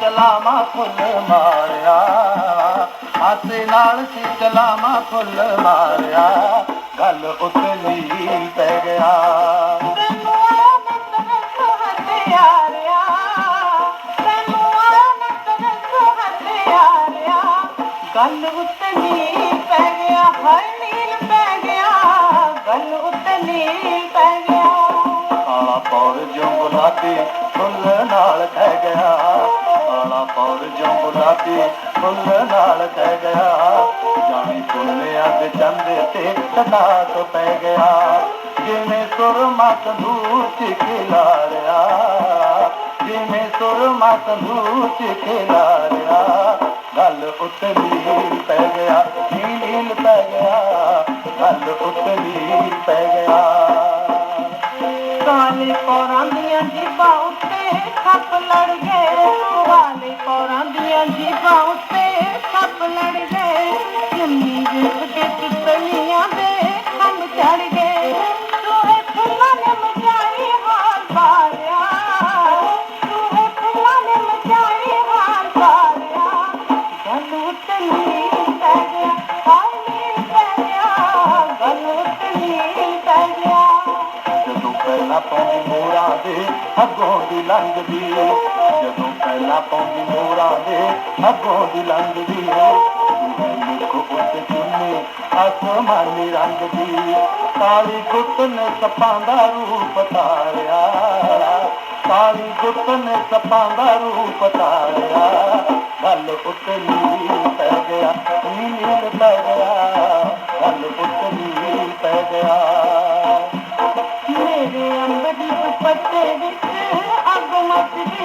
ਚਲਾਵਾ ਫੁੱਲ ਮਾਰਿਆ। ਹਾਸੇ ਨਾਲ ਸੀ ਚਲਾਵਾ ਫੁੱਲ ਮਾਰਿਆ। ਗੱਲ ਉੱਤੇ ਨੀਲ ਪੈ ਗਿਆ ਗੱਲ ਉੱਤੇ ਨੀਲ ਪੈ ਗਿਆ ਹਾਏ ਨੀਲ ਪੈ ਗਿਆ ਗੱਲ ਉੱਤੇ ਨੀਲ ਪੈ ਗਿਆ। ਕਾਲਾ ਪੌਰ ਜੋ ਗੁਲਾਬੀ ਫੁੱਲ ਗੁਲਾਬੀ ਫੁੱਲ ਨਾਲ ਕਹਿ ਗਿਆ ਜਾਣੀ ਫੁੱਲਿਆਂ ਦੇ ਚੰਦੇ ਤੇ ਸਦਾ ਤੋਂ ਪੈ ਗਿਆ। ਜਿਵੇਂ ਸੁਰਮਾ ਤੰਦੂਰ ਚ ਖਿਲਾਰਿਆ, ਜਿਵੇਂ ਸੁਰਮਾ ਤੰਦੂਰ ਚ ਖਿਲਾਰਿਆ, ਗੱਲ ਉੱਤੇ ਪੈ ਗਿਆ, ਨੀਲ ਪੈ ਗਿਆ, ਗੱਲ ਉੱਤੇ ਪੈ ਗਿਆ। ਕਾਲੇ ਪੌਰਾਂ ਦੀਆਂ ਜੀਬਾਂ ਉੱਤੇ ਸੱਪ ਲੜ ਗਏ Thank मचाई मचाई बारिया। ਪਹਿਲਾਂ ਪੌਂਦੀ ਦੇ ਅੱਗੋਂ ਦੀ ਲੰਘਦੀ। ਜਦੋਂ ਪਹਿਲਾਂ ਪਾਉਂਦੀ ਮੋਰਾਂ ਦੇ ਅੱਗੋਂ ਦੀ ਲੰਘਦੀ। ਦੂਹੇ ਮੁਖ ਉੱਤੇ ਚੁੰਨੀ ਆਸਮਾਨੀ ਰੰਗ ਦੀ। ਕਾਲੀ ਗੁੱਤ ਨੇ ਸੱਪਾਂ ਦਾ ਰੂਪ ਧਾਰਿਆ। ਕਾਲੀ ਗੁੱਤ ਨੇ ਸੱਪਾਂ ਦਾ ਰੂਪ ਧਾਰਿਆ। ਗੱਲ ਉੱਤੇ ਨੀਲ ਪੈ ਗਿਆ, ਨੀਲ ਪੈ ਗਿਆ।